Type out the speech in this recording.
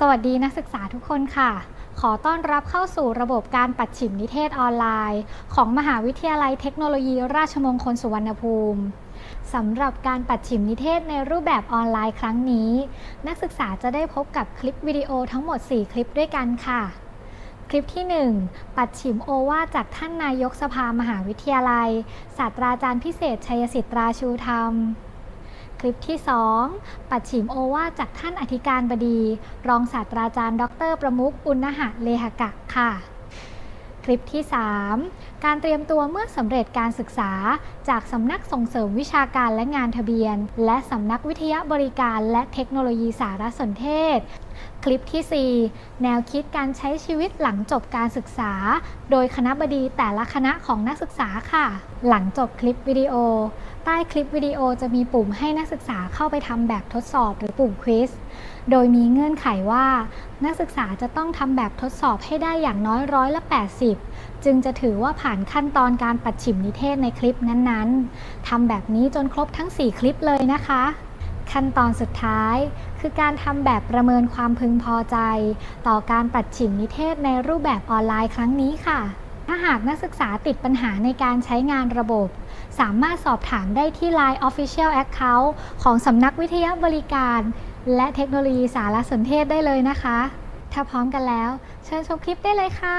สวัสดีนักศึกษาทุกคนค่ะ ขอต้อนรับเข้าสู่ระบบการปัดฉิมนิเทศออนไลน์ ของมหาวิทยาลัยเทคโนโลยีราชมงคลสุวรรณภูมิสำหรับการปัดฉิมนิเทศในรูปแบบออนไลน์ครั้งนี้ นักศึกษาจะได้พบกับคลิปวิดีโอทั้งหมด 4 คลิปด้วยกันค่ะ คลิปที่ 1 ปัดฉิมโอวาจากท่านนายกสภามหาวิทยาลัย ศาสตราจารย์พิเศษชัยสิทธราชูธรรม ลิปที่ 2 ปัดฉิมโอวาจากท่านอธิการบดี รองศาสตราจารย์ ดร ประมุขอุณหะเลหกะค่ะ คลิปที่ 3 การเตรียมตัวเมื่อสำเร็จการศึกษา จากสำนักส่งเสริมวิชาการและงานทะเบียน และสำนักวิทยาบริการและเทคโนโลยีสารสนเทศคลิปที่ 4 แนวคิดการใช้ชีวิตหลังจบการศึกษา โดยคณะบดีแต่ละคณะของนักศึกษาค่ะ หลังจบคลิปวิดีโอ ใต้คลิปวิดีโอจะมีปุ่มให้นักศึกษาเข้าไปทำแบบทดสอบหรือปุ่มควิส โดยมีเงื่อนไขว่า นักศึกษาจะต้องทำแบบทดสอบให้ได้อย่างน้อยร้อยละ 80 จึงจะถือว่าผ่านขั้นตอนการปัดฉิมนิเทศในคลิปนั้นๆ ทำแบบนี้จนครบทั้ง 4 คลิปเลยนะคะ ขั้นตอนสุดท้าย คือการทำแบบประเมินความพึงพอใจ ต่อการปัดฉิมนิเทศในรูปแบบออนไลน์ครั้งนี้ค่ะ ถ้าหากนักศึกษาติดปัญหาในการใช้งานระบบ สามารถสอบถามได้ที่ Line Official Account ของสำนักวิทยาบริการ และเทคโนโลยีสารสนเทศได้เลยนะคะ ถ้าพร้อมกันแล้ว เชิญชมคลิปได้เลยค่ะ